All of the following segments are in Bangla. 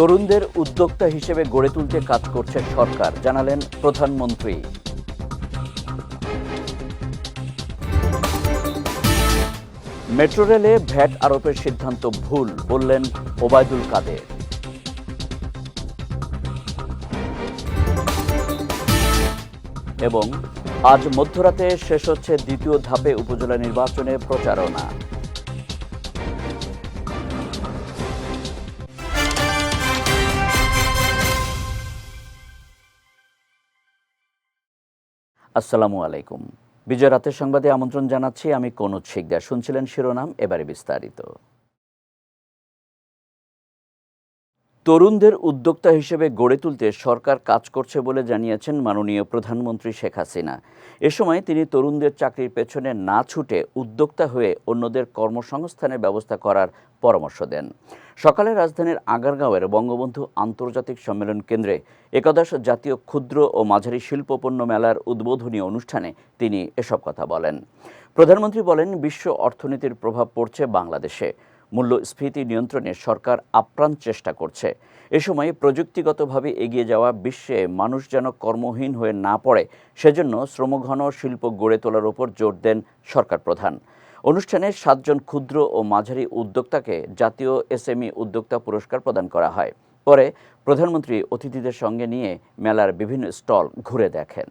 তরুণদের উদ্যোক্তা হিসেবে গড়ে তুলতে কাজ করছে সরকার, জানালেন প্রধানমন্ত্রী। মেট্রো রেলে ভ্যাট আরোপের সিদ্ধান্ত ভুল, বললেন ওবায়দুল কাদের। এবং আজ মধ্যরাতে শেষ হচ্ছে দ্বিতীয় ধাপে উপজেলা নির্বাচনে প্রচারণা। আসসালামু আলাইকুম। বিজয় রাতের সংবাদে আমন্ত্রণ জানাচ্ছি আমি কনুজ শিকদার। শুনছিলেন শিরোনাম এবারে বিস্তারিত। তরুণদের উদ্যোক্তা হিসেবে গড়ে তুলতে সরকার কাজ করছে বলে জানিয়েছেন মাননীয় প্রধানমন্ত্রী শেখ হাসিনা। এ সময় তিনি তরুণদের চাকরির পেছনে না ছুটে উদ্যোক্তা হয়ে অন্যদের কর্মসংস্থানের ব্যবস্থা করার পরামর্শ দেন। সকালে রাজধানীর আগারগাঁওয়ের বঙ্গবন্ধু আন্তর্জাতিক সম্মেলন কেন্দ্রে একাদশ জাতীয় ক্ষুদ্র ও মাঝারি শিল্পপণ্য মেলার উদ্বোধনী অনুষ্ঠানে তিনি এসব কথা বলেন। প্রধানমন্ত্রী বলেন, বিশ্ব অর্থনীতির প্রভাব পড়ছে বাংলাদেশে। মূল্যস্ফীতি নিয়ন্ত্রণে সরকার আপ্রাণ চেষ্টা করছে। এ সময় প্রযুক্তিগতভাবে এগিয়ে যাওয়া বিশ্বে মানুষ যেন কর্মহীন হয়ে না পড়ে, সেজন্য শ্রমঘন শিল্প গড়ে তোলার উপর জোর দেন সরকার প্রধান। অনুষ্ঠানে সাতজন ক্ষুদ্র ও মাঝারি উদ্যোক্তাকে জাতীয় এসএমই উদ্যোক্তা পুরস্কার প্রদান করা হয়। পরে প্রধানমন্ত্রী অতিথিদের সঙ্গে নিয়ে মেলার বিভিন্ন স্টল ঘুরে দেখেন।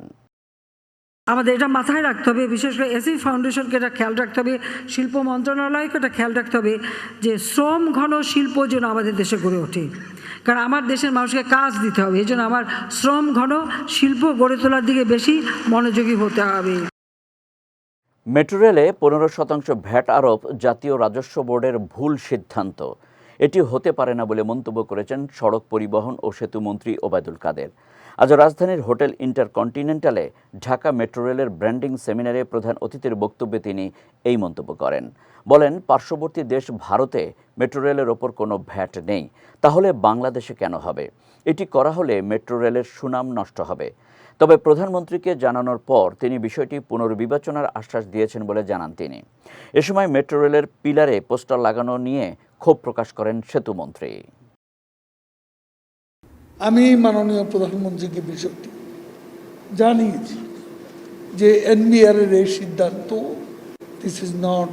আমাদের এটা মাথায় রাখতে হবে, বিশেষ করে এসি ফাউন্ডেশনকে এটা খেয়াল রাখতে হবে, শিল্প মন্ত্রণালয়কে এটা খেয়াল রাখতে হবে যে শ্রম ঘন শিল্প যেন আমাদের দেশে গড়ে ওঠে। কারণ আমার দেশের মানুষকে কাজ দিতে হবে এই জন্য আমার শ্রম ঘন শিল্প গড়ে তোলার দিকে বেশি মনোযোগী হতে হবে। মেট্রো রেলে পনেরো শতাংশ ভ্যাট আরোপ জাতীয় রাজস্ব বোর্ডের ভুল সিদ্ধান্ত। এটি হতে পারে না বলে মন্তব্য করেছেন সড়ক পরিবহন ও সেতু মন্ত্রী ওবায়দুল কাদের। আজ রাজধানীর হোটেল ইন্টারকন্টিনেন্টালে ঢাকা মেট্রো রেলের ব্র্যান্ডিং সেমিনারে প্রধান অতিথির বক্তব্যে তিনি এই মন্তব্য করেন। বলেন, পার্শ্ববর্তী দেশ ভারতে মেট্রো রেলের ওপর কোনো ভ্যাট নেই। তাহলে বাংলাদেশে কেন হবে? এটি করা হলে মেট্রো রেলের সুনাম নষ্ট হবে। তবে প্রধানমন্ত্রীকে জানানোর পর তিনি বিষয়টি পুনর্বিবেচনার আশ্বাস দিয়েছেন বলে জানান তিনি। এ সময় মেট্রো রেলের পিলারে পোস্টার লাগানো নিয়ে ক্ষোভ প্রকাশ করেন সেতুমন্ত্রী আমি মাননীয় প্রধানমন্ত্রীকে বিষয়টি জানিয়েছি যে এনবিআর এর এই সিদ্ধান্ত this is not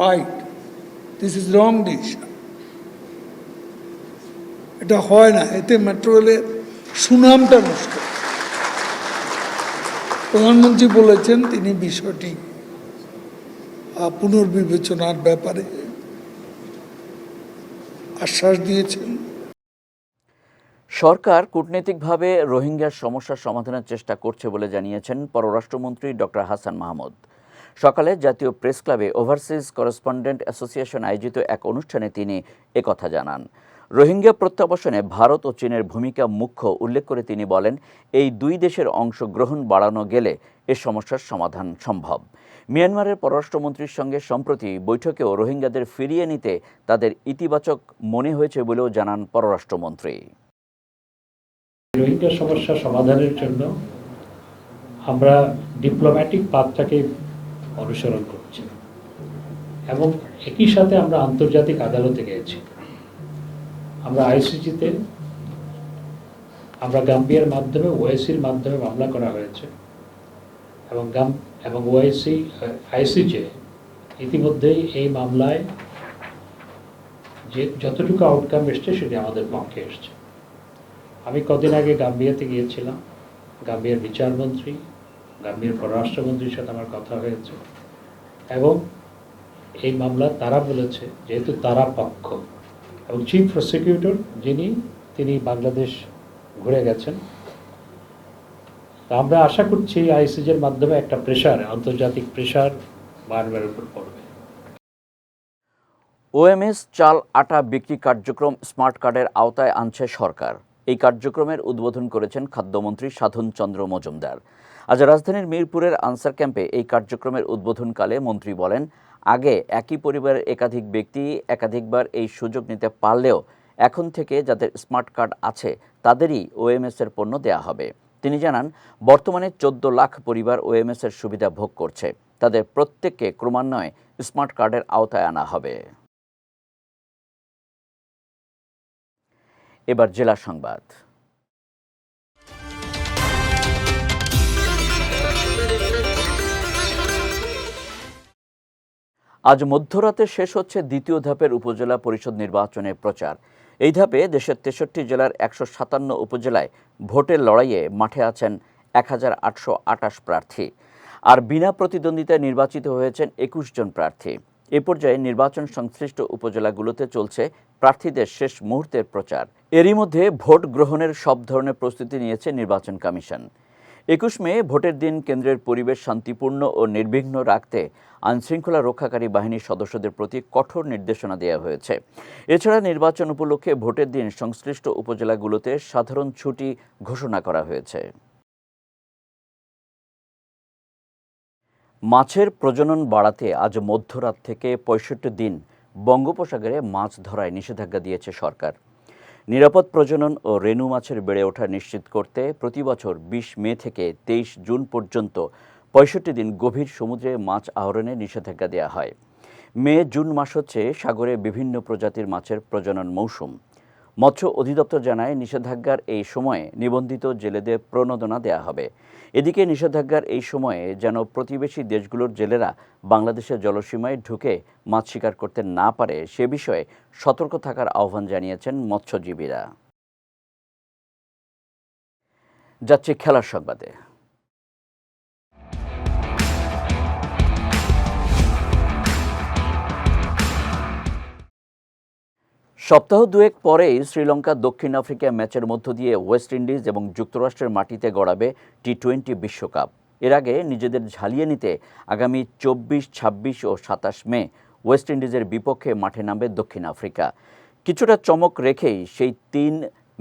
right this is wrong decision এটা হয় না, এতে মেট্রো রেলের সুনামটা নষ্ট। প্রধানমন্ত্রী বলেছেন তিনি বিষয়টি পুনর্বিবেচনার ব্যাপারে আশ্বাস দিয়েছেন। সরকার কূটনৈতিকভাবে রোহিঙ্গার সমস্যার সমাধানের চেষ্টা করছে বলে জানিয়েছেন পররাষ্ট্রমন্ত্রী ডক্টর হাসান মাহমুদ। সকালে জাতীয় প্রেস ক্লাবে ওভারসিজ করেসপন্ডেন্ট অ্যাসোসিয়েশন আয়োজিত এক অনুষ্ঠানে তিনি একথা জানান। রোহিঙ্গা প্রত্যাবাসনে ভারত ও চীনের ভূমিকা মুখ্য উল্লেখ করে তিনি বলেন, এই দুই দেশের অংশগ্রহণ বাড়ানো গেলে এ সমস্যার সমাধান সম্ভব। মিয়ানমারের পররাষ্ট্রমন্ত্রীর সঙ্গে সম্প্রতি বৈঠকেও রোহিঙ্গাদের ফিরিয়ে নিতে তাদের ইতিবাচক মনে হয়েছে বলেও জানান পররাষ্ট্রমন্ত্রী। রোহিঙ্গা সমস্যা সমাধানের জন্য আমরা ডিপ্লোম্যাটিক পাথটাকে অনুসরণ করছি এবং একই সাথে আমরা আন্তর্জাতিক আদালতে গিয়েছি। আমরা আইসিজিতে, আমরা গাম্বিয়ার মাধ্যমে ওআইসির মাধ্যমে মামলা করা হয়েছে। এবং গাম, এবং ওআইসি আইসিজে ইতিমধ্যেই এই মামলায় যে যতটুকু আউটকাম এসছে সেটি আমাদের পক্ষে এসছে। আমি কদিন আগে গাম্বিয়াতে গিয়েছিলাম। গাম্বিয়ার বিচারমন্ত্রী, গাম্বিয়ার পররাষ্ট্রমন্ত্রীর সাথে আমার কথা হয়েছে। এবং এই মামলা তারা বলেছে, যেহেতু তারা পক্ষ এবং চিফ প্রসিকিউটর যিনি, তিনি বাংলাদেশ ঘুরে গেছেন। আমরা আশা করছি আইসিজের মাধ্যমে একটা প্রেশার আন্তর্জাতিক প্রেশার বারবার উপর পড়বে। ওএমএস চাল আটা বিক্রি কার্যক্রম স্মার্ট কার্ডের আওতায় আনছে সরকার। এই কার্যক্রমের উদ্বোধন করেছেন খাদ্যমন্ত্রী সাধন চন্দ্র মজুমদার। আজ রাজধানীর মিরপুরের আনসার ক্যাম্পে এই কার্যক্রমের উদ্বোধনকালে মন্ত্রী বলেন আগে একই পরিবারের একাধিক ব্যক্তি একাধিকবার এই সুযোগ নিতে পারলেও এখন থেকে যাদের স্মার্ট কার্ড আছে, তাদেরই ওএমএস এর পণ্য দেয়া হবে। তিনি জানান, বর্তমানে চোদ্দ লাখ পরিবার ওএমএস এর সুবিধা ভোগ করছে। তাদের প্রত্যেককে ক্রমান্বয়ে স্মার্ট কার্ডের আওতায় আনা হবে। এবার জেলা সংবাদ। আজ মধ্যরাতে শেষ হচ্ছে দ্বিতীয় ধাপের উপজেলা পরিষদ নির্বাচনের প্রচার। এই ধাপে দেশের তেষট্টি জেলার একশো সাতান্ন উপজেলায় ভোটের লড়াইয়ে মাঠে আছেন এক হাজার আটশো আটাশ প্রার্থী। আর বিনা প্রতিদ্বন্দ্বিতায় নির্বাচিত হয়েছেন একুশ জন প্রার্থী। এ পর্যায়ে নির্বাচন সংশ্লিষ্ট উপজেলাগুলোতে চলছে প্রার্থীদের শেষ মুহূর্তের প্রচার। এরই মধ্যে ভোট গ্রহণের সব ধরনের প্রস্তুতি নিয়েছে নির্বাচন কমিশন। একুশ মে, ভোটের দিন কেন্দ্রের পরিবেশ শান্তিপূর্ণ ও নির্বিঘ্ন রাখতে আইনশৃঙ্খলা রক্ষাকারী বাহিনীর সদস্যদের প্রতি কঠোর নির্দেশনা দেওয়া হয়েছে। এছাড়া নির্বাচন উপলক্ষে ভোটের দিন সংশ্লিষ্ট উপজেলাগুলোতে সাধারণ ছুটি ঘোষণা করা হয়েছে। মাছের প্রজনন বাড়াতে আজ মধ্যরাত থেকে পঁয়ষট্টি দিন বঙ্গোপসাগরে মাছ ধরায় নিষেধাজ্ঞা দিয়েছে সরকার। নিরাপদ প্রজনন ও রেণু মাছের বেড়ে ওঠা নিশ্চিত করতে প্রতি বছর বিশ মে থেকে তেইশ জুন পর্যন্ত পঁয়ষট্টি দিন গভীর সমুদ্রে মাছ আহরণে নিষেধাজ্ঞা দেওয়া হয়। মে জুন মাস হচ্ছে সাগরে বিভিন্ন প্রজাতির মাছের প্রজনন মৌসুম। মৎস্য অধিদপ্তর জানায় নিষেধাজ্ঞার এই সময়ে নিবন্ধিত জেলেদের প্রণোদনা দেওয়া হবে। এদিকে নিষেধাজ্ঞার এই সময়ে যেন প্রতিবেশী দেশগুলোর জেলেরা বাংলাদেশের জলসীমায় ঢুকে মাছ শিকার করতে না পারে, সে বিষয়ে সতর্ক থাকার আহ্বান জানিয়েছেন মৎস্যজীবীরা। যাচ্ছে খেলার সংবাদে। সপ্তাহ দুয়েক পরেই শ্রীলঙ্কা দক্ষিণ আফ্রিকা ম্যাচের মধ্য দিয়ে ওয়েস্ট ইন্ডিজ এবং যুক্তরাষ্ট্রের মাটিতে গড়াবে টি টোয়েন্টি বিশ্বকাপ। এর আগে নিজেদের ঝালিয়ে নিতে আগামী চব্বিশ, ছাব্বিশ ও সাতাশ মে ওয়েস্ট ইন্ডিজের বিপক্ষে মাঠে নামবে দক্ষিণ আফ্রিকা। কিছুটা চমক রেখেই সেই তিন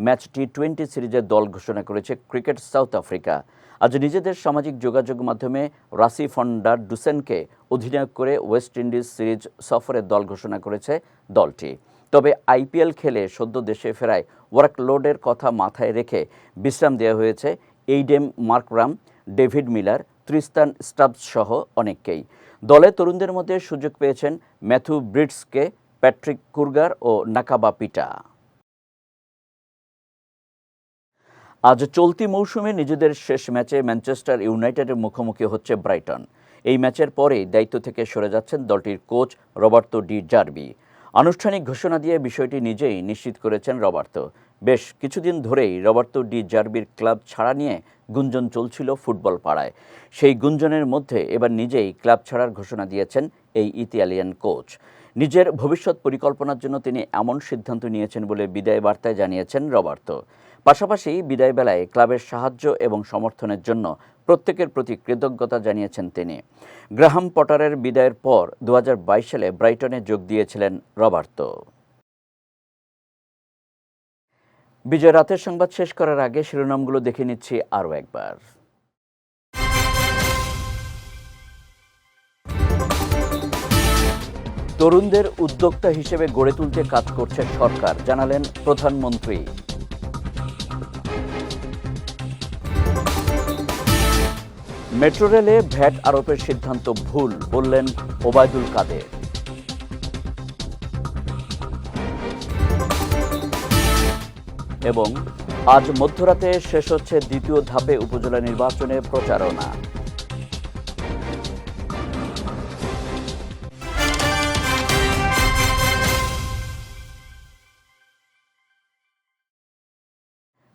ম্যাচ টি টোয়েন্টি সিরিজের দল ঘোষণা করেছে ক্রিকেট সাউথ আফ্রিকা। আজ নিজেদের সামাজিক যোগাযোগ মাধ্যমে রাসি ফন্ডার ডুসেনকে অধিনায়ক করে ওয়েস্ট ইন্ডিজ সিরিজ সফরের দল ঘোষণা করেছে দলটি। তবে আইপিএল খেলে সদ্য দেশে ফেরায় ওয়ার্কলোডের কথা মাথায় রেখে বিশ্রাম দেওয়া হয়েছে Aiden Markram, David Miller, Tristan Stubbs সহ অনেককেই। দলে তরুণদের মধ্যে সুযোগ পেয়েছেন ম্যাথু ব্রিটসকে প্যাট্রিক কুরগার ও নাকাবা পিটা। আজ চলতি মৌসুমে নিজেদের শেষ ম্যাচে ম্যানচেস্টার ইউনাইটেডের মুখোমুখি হচ্ছে ব্রাইটন। এই ম্যাচের পরেই দায়িত্ব থেকে সরে যাচ্ছেন দলটির কোচ রবার্তো ডি জার্বি। আনুষ্ঠানিক ঘোষণা দিয়ে বিষয়টি নিজেই নিশ্চিত করেছেন রবার্তো। বেশ কিছুদিন ধরেই রবার্তো ডি জার্বির ক্লাব ছাড়া নিয়ে গুঞ্জন চলছিল ফুটবল পাড়ায়। সেই গুঞ্জনের মধ্যে এবার নিজেই ক্লাব ছাড়ার ঘোষণা দিয়েছেন এই ইতালিয়ান কোচ। নিজের ভবিষ্যৎ পরিকল্পনার জন্য তিনি এমন সিদ্ধান্ত নিয়েছেন বলে বিদায় বার্তায় জানিয়েছেন রবার্তো। পাশাপাশি বিদায় বেলায় ক্লাবের সাহায্য এবং সমর্থনের জন্য প্রত্যেকের প্রতি কৃতজ্ঞতা জানিয়েছেন তিনি। গ্রাহাম পটারের বিদায়ের পর দু হাজার বাইশ সালে ব্রাইটনে যোগ দিয়েছিলেন রবার্তো। বিজয়, রাতের সংবাদ শেষ করার আগে শিরোনামগুলো দেখে নিচ্ছি আরও একবার। তরুণদের উদ্যোক্তা হিসেবে গড়ে তুলতে কাজ করছে সরকার, জানালেন প্রধানমন্ত্রী। মেট্রো রেলে ভ্যাট আরোপের সিদ্ধান্ত ভুল, বললেন ওবায়দুল কাদের। এবং আজ মধ্যরাতে শেষ হচ্ছে দ্বিতীয় ধাপে উপজেলা নির্বাচনে প্রচারণা।